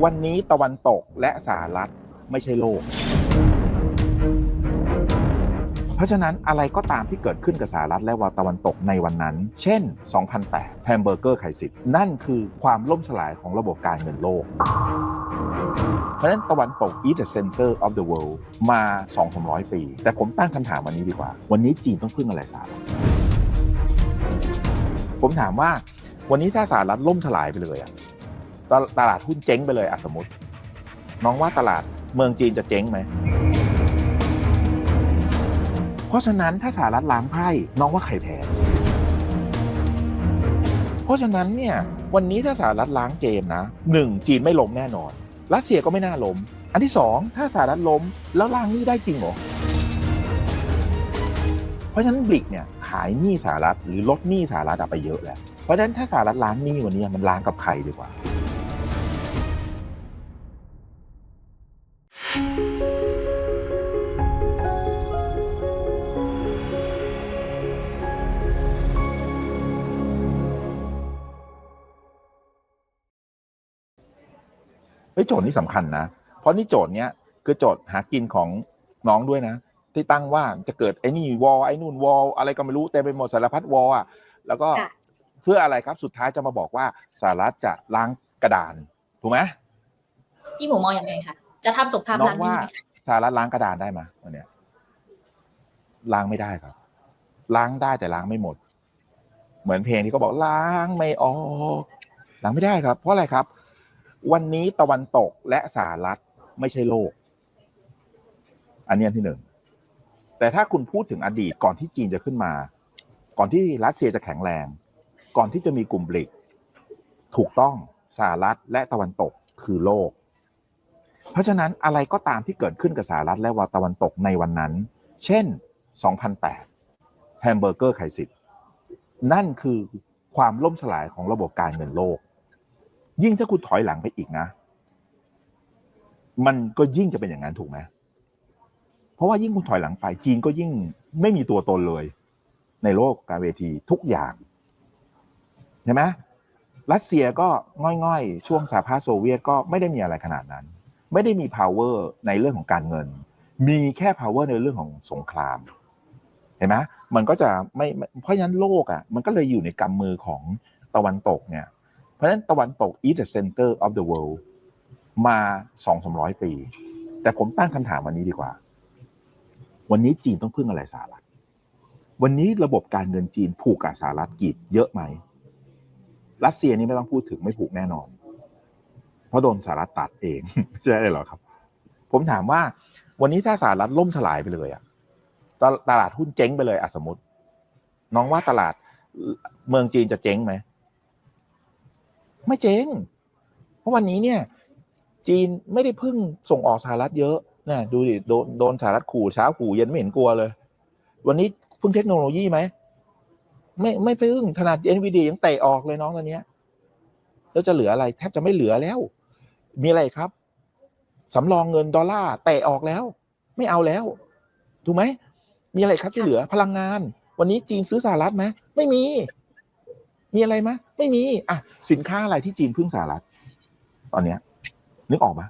วันนี้ตะวันตกและสหรัฐไม่ใช่โลก เพราะฉะนั้นอะไรก็ตามที่เกิดขึ้นกับสหรัฐและวาตะวันตกในวันนั้น เช่น 2008 แฮมเบอร์เกอร์ไข่สิทธิ์นั่นคือความล่มสลายของระบบการเงินโลก เพราะฉะนั้นตะวันตก is the center of the world มา 2-300 ปี แต่ผมตั้งคำถามวันนี้ดีกว่า วันนี้จีนต้องพึ่งอะไรสหรัฐผมถามว่าวันนี้ถ้าสหรัฐล่มสลายไปเลยอะ ตลาดหุ้นเจ๊งไปเลยอะสมมติ น้องว่าตลาดเมืองจีนจะเจ๊งไหม เพราะฉะนั้นถ้าสหรัฐล้างไพ่น้องว่าใครแพ้เพราะฉะนั้นเนี่ยวันนี้ถ้าสหรัฐล้างเกมนะหนึ่งจีนไม่ล้มแน่นอนรัสเซียก็ไม่น่าล้ม อันที่สองถ้าสหรัฐล้มแล้วล้างหนี้ได้จริงหรอเพราะฉะนั้นบริกเนี่ยขายหนี้สหรัฐหรือลดหนี้สหรัฐไปเยอะแล้วเพราะฉะนั้นถ้าสหรัฐล้างหนี้วันนี้มันล้างกับใครดีกว่า โจทย์นี้สำคัญนะ เพราะนี่โจทย์เนี้ยคือโจทย์หากินของน้องด้วยนะ ที่ตั้งว่าจะเกิดไอ้นี่วอลไอ้นู่นวอลอะไรก็ไม่รู้เต็มไปหมดสารพัดวอลอะแล้วก็ค่ะเพื่ออะไรครับสุดท้ายจะมาบอกว่าสหรัฐจะล้างกระดานถูกไหมพี่หมูมองยังไงคะจะทำสงครามน้อล้างงหว่านี้ไหมคะสหรัฐล้างกระดานได้ไหมวันเนี้ยล้างไม่ได้ครับ ล้างได้แต่ล้างไม่หมด เหมือนเพลงที่เขาบอกล้างไม่ออกล้างไม่ได้ครับ เพราะอะไรครับ วันนี้ตะวันตกและสหรัฐไม่ใช่โลก อันนี้อันที่หนึ่ง แต่ถ้าคุณพูดถึงอดีตก่อนที่จีนจะขึ้นมา ก่อนที่รัสเซียจะแข็งแรง ก่อนที่จะมีกลุ่มบริก ถูกต้องสหรัฐและตะวันตกคือโลก เพราะฉะนั้นอะไรก็ตามที่เกิดขึ้นกับสหรัฐและวาตะวันตกในวันนั้น เช่น 2008 แฮมเบอร์เกอร์ไข่สิทธิ์นั่นคือความล่มสลายของระบบการเงินโลก ยิ่งถ้าคุณถอยหลังไปอีกนะ มันก็ยิ่งจะเป็นอย่างนั้นถูกไหมเพราะว่ายิ่งคุณถอยหลังไป จีนก็ยิ่งไม่มีตัวตนเลย ในโลกการเวทีทุกอย่างเห็นไหมรัสเซียก็ง่อยๆ ช่วงสหภาพโซเวียตก็ไม่ได้มีอะไรขนาดนั้น ไม่ได้มี power ในเรื่องของการเงิน มีแค่ power ในเรื่องของสงครามเห็นไหมมันก็จะไม่เพราะฉะนั้นโลกอะ มันก็เลยอยู่ในกำมือของตะวันตกเนี่ย ราะฉะนั้นตะวันตก is the center of the world มาสองสามร้อยปี แต่ผมตั้งคำถามวันนี้ดีกว่า วันนี้จีนต้องพึ่งอะไรสหรัฐ วันนี้ระบบการเงินจีนผูกกับสหรัฐกีบเยอะไหม รัสเซียนี่ไม่ต้องพูดถึงไม่ผูกแน่นอน เพราะโดนสหรัฐตัดเองไม่ใช่เลยหรอครับ ผมถามว่า วันนี้ถ้าสหรัฐล่มสลายไปเลยอะตลตลาดหุ้นเจ๊งไปเลยอะสมมติ น้องว่าตลาดเมืองจีนจะเจ๊งไหม ไม่เจ๊ง เพราะวันนี้เนี่ย จีนไม่ได้พึ่งส่งออกสหรัฐเยอะนะดูดิโดนโดนสหรัฐขู่เช้าขู่เย็นไม่เห็นกลัวเลย วันนี้พึ่งเทคโนโลยีไหมไม่ไม่พึ่งขนาดเอ็นวีดียังเตะออกเลยน้องตอนนี้ยแล้วจะเหลืออะไรแทบจะไม่เหลือแล้ว มีอะไรครับสำรองเงินดอลลาร์เตะออกแล้ว ไม่เอาแล้วถูกไหมมีอะไรครับที่เหลือพลังงาน วันนี้จีนซื้อสหรัฐไหมไม่มี มีอะไรไหมไม่มีอะสินค้าอะไรที่จีนพึ่งสหรัฐ ตอนเนี้ย นึกออกไหม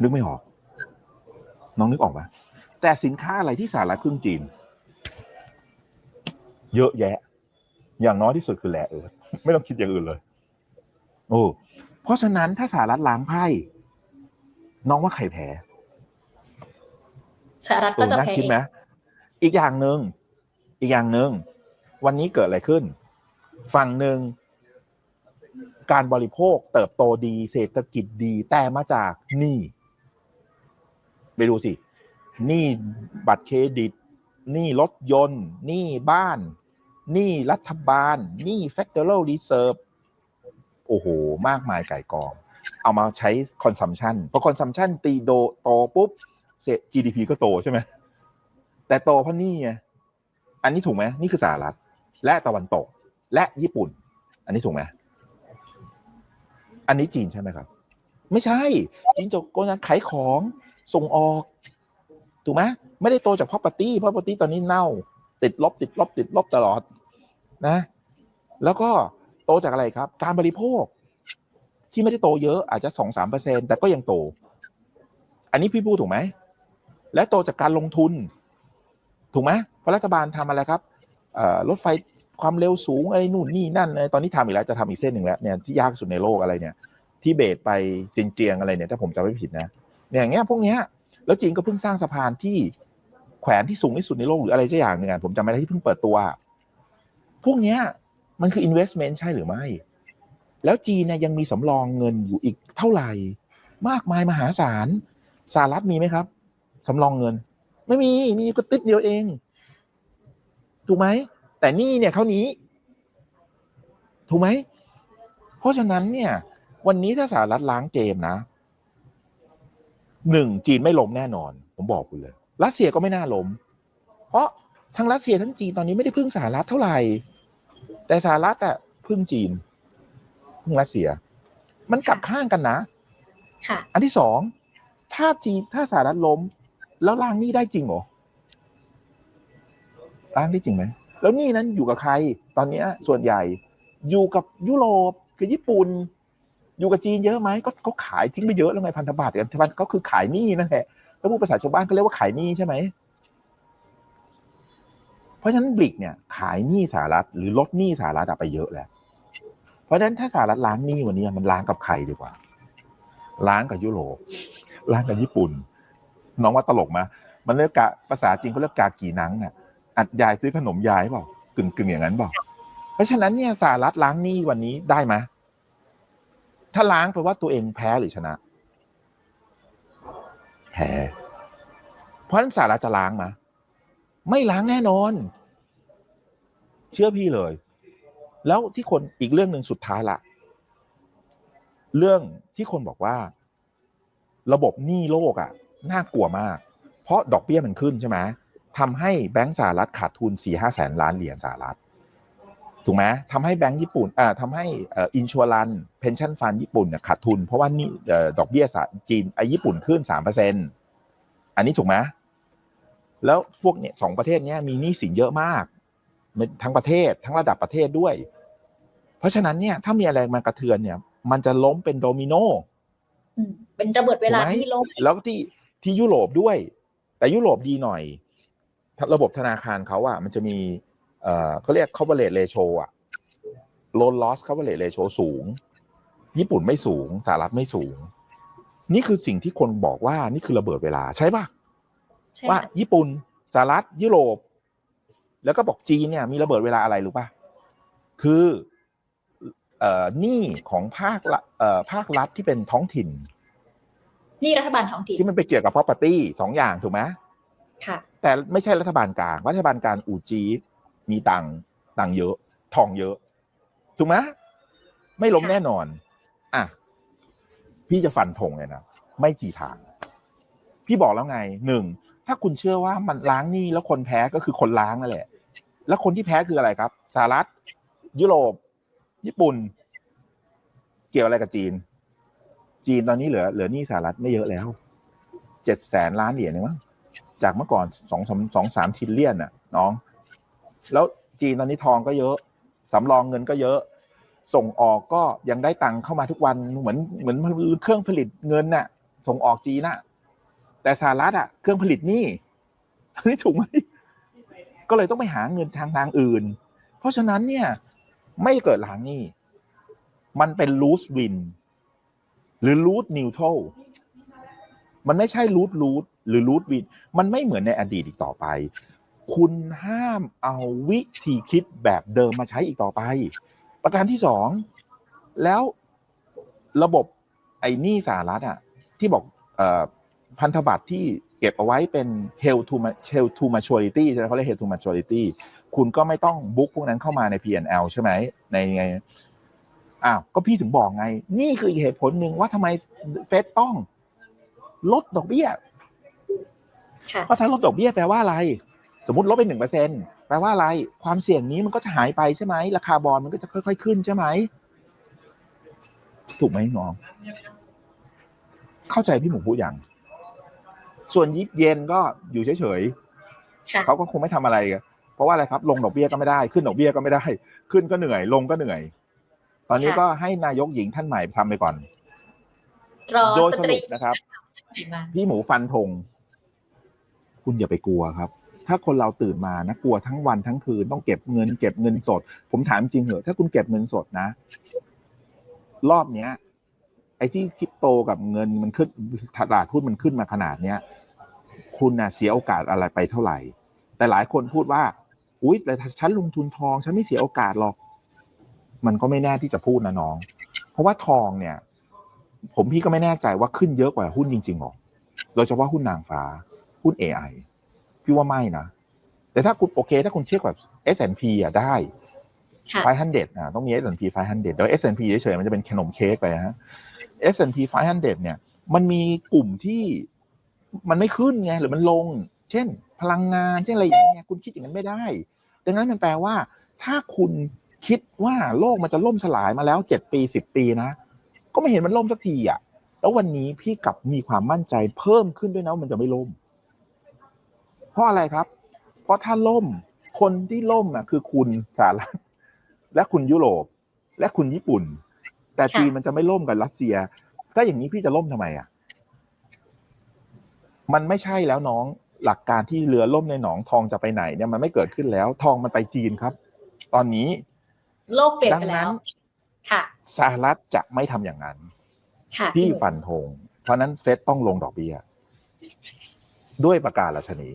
นึกไม่ออก น้องนึกออกไหมแต่สินค้าอะไรที่สหรัฐพึ่งจีน เยอะแยะ อย่างน้อยที่สุดคือแหละเออไม่ต้องคิดอย่างอื่นเลยโอ้เพราะฉะนั้นถ้าสหรัฐล้างไพ่น้องว่าใครแพ้สหรัฐเอก็อจะน่าแพ้คิดไหมอีกอย่างหนึ่งอีกอย่างหนึ่ง วันนี้เกิดอะไรขึ้น ฝั่งหนึ่งการบริโภคเติบโตดีเศรษฐกิจดีแต่มาจากหนี้ไปดูสิหนี้บัตรเครดิตหนี้รถยนต์หนี้บ้านหนี้รัฐบาลหนี้ Federal Reserve โอ้โห มากมายไก่กอง เอามาใช้ consumption พอ consumption ตีโดโตปุ๊บเศรษฐ GDP ก็โตใช่ไหมแต่โตเพราะนี่ไงอันนี้ถูกไหมนี่คือสหรัฐ และตะวันตก และญี่ปุ่น อันนี้ถูกไหมอันนี้จีนใช่ไหมครับ ไม่ใช่ จีนจะโกงขายของส่งออก ถูกไหมไม่ได้โตจาก property เพราะ property ตอนนี้เน่า ติดลบ ติดลบ ติดลบตลอดนะ แล้วก็โตจากอะไรครับ การบริโภค ที่ไม่ได้โตเยอะอาจจะสองสามเปอร์เซ็นแต่ก็ยังโต อันนี้พี่พูดถูกไหมและโตจากการลงทุน ถูกไหมเพราะรัฐบาลทำอะไรครับ รถไฟความเร็วสูงอะไรนู่นนี่นั่นตอนนี้ทำอีกแล้วจะทำอีกเส้นหนึ่งแล้วเนี่ยที่ยากสุดในโลกอะไรเนี่ย ที่เบตไปซินเจียงอะไรเนี่ยถ้าผมจำไม่ผิดนะเนี่ยอย่างเงี้ยพวกเนี้ยแล้วจีนก็เพิ่งสร้างสะพานที่แขวนที่สูงที่สุดในโลกหรืออะไรสักอย่างหนึ่งอะผมจำไม่ได้ที่เพิ่งเปิดตัว พวกเนี้ยมันคือ investment ใช่หรือไม่ แล้วจีนเนี่ยยังมีสำรองเงินอยู่อีกเท่าไหร่ มากมายมหาศาลสหรัฐมีไหมครับสำรองเงิน ไม่มีมีก็ติดเดียวเอง ถูกไหมแต่นี่เนี่ยเท่านี้ ถูกไหม เพราะฉะนั้นเนี่ย วันนี้ถ้าสหรัฐล้างเกมนะหนึ่งจีนไม่ล้มแน่นอน ผมบอกคุณเลย รัสเซียก็ไม่น่าล้ม เพราะทั้งรัสเซียทั้งจีนตอนนี้ไม่ได้พึ่งสหรัฐเท่าไหร่ แต่สหรัฐอะพึ่งจีนพึ่งรัสเซีย มันกลับข้างกันนะค่ะอันที่สองถ้าจีนถ้าสหรัฐล้ม แล้วล้างหนี้ได้จริงเหรอ ล้างได้จริงไหมแล้วนี่นั้นอยู่กับใคร ตอนนี้ส่วนใหญ่อยู่กับยุโรปกับญี่ปุ่น อยู่กับจีนเยอะไหมก็เขาขายทิ้งไปเยอะแล้วไงพันธบัตรกันพันก็คือขายหนี้นั่นแหละแล้วพูดภาษาชาวบ้านก็เรียกว่าขายหนี้ใช่ไหมเพราะฉะนั้นบริกเนี่ยขายหนี้สหรัฐหรือลดหนี้สหรัฐไปเยอะแล้วเพราะฉะนั้นถ้าสหรัฐล้างหนี้วันนี้มันล้างกับใครดีกว่า ล้างกับยุโรปล้างกับญี่ปุ่น น้องว่าตลกไหมมันเรียกกะภาษาจริงเขาเรียกกากี่นังอะ อัดยายซื้อขนมยายเปล่ากึ่งกึ่งๆอย่างนั้นเปล่าเพราะฉะนั้นเนี่ยสหรัฐล้างหนี้วันนี้ได้ไหมถ้าล้างแปลว่าตัวเองแพ้หรือชนะแพ้เพราะฉะนั้นสหรัฐจะล้างไหมไม่ล้างแน่นอน เชื่อพี่เลย แล้วที่คนอีกเรื่องหนึ่งสุดท้ายละเรื่องที่คนบอกว่า ระบบหนี้โลกอะน่ากลัวมาก เพราะดอกเบี้ยมันขึ้นใช่ไหม ทำให้แบงก์สหรัฐขาดทุน4ี่ห้าแสนล้านเหรียญสหรัฐถูกไหมทำให้แบงก์ญี่ปุ่นอ่าทำให้เอ่ออินชัวรันเพนชั่นฟันญี่ปุ่นเนี่ยขาดทุน เพราะว่านี่เอ่อดอกเบี้ยสหจีนไอ้ญี่ปุ่นขึ้นสามเปอร์เซ็นอันนี้ถูกไหมแล้วพวกเนี่ยสองประเทศเนี้ยมีหนี้สินเยอะมาก ทั้งประเทศทั้งระดับประเทศด้วย เพราะฉะนั้นเนี่ยถ้ามีอะไรมากระเทือนเนี่ย มันจะล้มเป็นโดมิโนอืมเป็นระเบิดเวลาถูกไหมที่ล้มแล้วก็ที่ที่ยุโรปด้วย แต่ยุโรปดีหน่อย ระบบธนาคารเขาอะมันจะมีเอ่อเขาเรียก coverage ratio อะ loan loss coverage ratio สูง ญี่ปุ่นไม่สูงสหรัฐไม่สูง นี่คือสิ่งที่คนบอกว่านี่คือระเบิดเวลาใช่ปะใช่ว่าค่ะญี่ปุ่นสหรัฐยุโรป แล้วก็บอกจีนเนี่ย มีระเบิดเวลาอะไรรู้ป่ะคือเอ่อหนี้ของภาคละเอ่อภาครัฐที่เป็นท้องถิ่นนี่รัฐบาลท้องถิ่นที่มันไปเกี่ยวกับ property สองอย่างถูกไหมค่ะ แต่ไม่ใช่รัฐบาลกลาง รัฐบาลกลางอูจีดมีตังค์ตังค์เยอะ ทองเยอะ ถูกไหมไม่ล้มค่ะแน่นอน อะ พี่จะฟันธงเลยนะ ไม่จีทาง พี่บอกแล้วไงหนึ่ง ถ้าคุณเชื่อว่ามันล้างหนี้แล้วคนแพ้ก็คือคนล้างนั่นแหละ แล้วคนที่แพ้คืออะไรครับสหรัฐ ยุโรป ญี่ปุ่น เกี่ยวอะไรกับจีน จีนตอนนี้เหลือเหลือหนี้สหรัฐไม่เยอะแล้ว เจ็ดแสนล้านเหรียญเองมั้ง จากเมื่อก่อนสองสามสองสามทิลเลียนน่ะน้อง แล้วจีนตอนนี้ทองก็เยอะสำรองเงินก็เยอะ ส่งออกก็ยังได้ตังค์เข้ามาทุกวันเหมือนเหมือนเครื่องผลิตเงินน่ะ ส่งออกจีนน่ะ แต่สหรัฐอะ เครื่องผลิตนี่นี่ถูกไหมก็เลยต้องไปหาเงินทางทางอื่น เพราะฉะนั้นเนี่ยไม่เกิดหลังนี้มันเป็น loose win หรือ loose neutral มันไม่ใช่ loose loose หรือ loose win มันไม่เหมือนในอดีตอีกต่อไป คุณห้ามเอาวิธีคิดแบบเดิมมาใช้อีกต่อไป ประการที่สองแล้วระบบไอ้นี้สหรัฐอะที่บอกอพันธบัตรที่เก็บเอาไว้เป็น held to ma- held to maturity ใช่ไหมเขาเรียก held to maturity คุณก็ไม่ต้องบุ๊กพวกนั้นเข้ามาใน P&L ใช่ไหมในไงอ้าวก็พี่ถึงบอกไง นี่คืออีกเหตุผลหนึ่งว่าทำไมเฟดต้องลดดอกเบี้ย เพราะถ้าลดดอกเบี้ยแปลว่าอะไร สมมติลดไปหนึ่งเปอร์เซ็นแปลว่าอะไร ความเสี่ยงนี้มันก็จะหายไปใช่ไหมราคาบอลมันก็จะค่อย ๆ ขึ้นใช่ไหมถูกไหมน้อง เข้าใจพี่หมูพูดอย่าง ส่วนยิบเย็นก็อยู่เฉยค่ะๆเขาก็คงไม่ทำอะไร เพราะว่าอะไรครับ ลงดอกเบี้ยก็ไม่ได้ ขึ้นดอกเบี้ยก็ไม่ได้ ขึ้นก็เหนื่อย ลงก็เหนื่อย ตอนนี้ค่ะก็ให้นายกหญิงท่านใหม่ทำไปก่อนรอโดยสสตรีรุปนะครับมาพี่หมูฟันธง คุณอย่าไปกลัวครับ ถ้าคนเราตื่นมานะกลัวทั้งวันทั้งคืนต้องเก็บเงิน เก็บเงินสด ผมถามจริงเหรอถ้าคุณเก็บเงินสดนะ รอบเนี้ย ไอ้ที่คริปโตกับเงินมันขึ้นตลาดหุ้นมันขึ้นมาขนาดเนี้ยคุณน่ะเสียโอกาสอะไรไปเท่าไหร่ แต่หลายคนพูดว่า อุ๊ยแต่ฉันลงทุนทอง ฉันไม่เสียโอกาสหรอก มันก็ไม่แน่ที่จะพูดนะน้อง เพราะว่าทองเนี่ย ผมพี่ก็ไม่แน่ใจว่าขึ้นเยอะกว่าหุ้นจริงๆหรอโดยเฉพาะหุ้นนางฟ้า หุ้น AI พี่ว่าไม่นะ แต่ถ้าคุณโอเค ถ้าคุณเทียบกับ S&P อะได้ค่ะ500อะต้องมี S&P 500เดี๋ยว S&P เฉยๆมันจะเป็นขนมเค้กไปนะฮะ S&P 500เนี่ย มันมีกลุ่มที่มันไม่ขึ้นไงหรือมันลง เช่น พลังงานเช่นอะไรอย่างเงี้ยคุณคิดอย่างนั้นไม่ได้ ดังนั้นมันแปลว่า ถ้าคุณคิดว่าโลกมันจะล่มสลายมาแล้วเจ็ดปีสิบปีนะ ก็ไม่เห็นมันล่มสักทีอะ แล้ววันนี้พี่กลับมีความมั่นใจเพิ่มขึ้นด้วยนะว่ามันจะไม่ล่ม เพราะอะไรครับ เพราะถ้าล่มคนที่ล่มอะคือคุณสหรัฐและคุณยุโรป และคุณญี่ปุ่น แต่ค่ะจีนมันจะไม่ล่มกับรัสเซียก็อย่างนี้พี่จะล่มทำไมอะ มันไม่ใช่แล้วน้องหลักการที่เรือล่มในหนองทองจะไปไหนเนี่ยมันไม่เกิดขึ้นแล้ว ทองมันไปจีนครับ ตอนนี้โลกเปลี่ยนดัไปงแล้นั้วนค่ะสหรัฐจะไม่ทำอย่างนั้นค่ะพี่หมูฟันธงเพราะฉะนั้นเฟดต้องลงดอกเบี้ย ด้วยประกาศราชนี้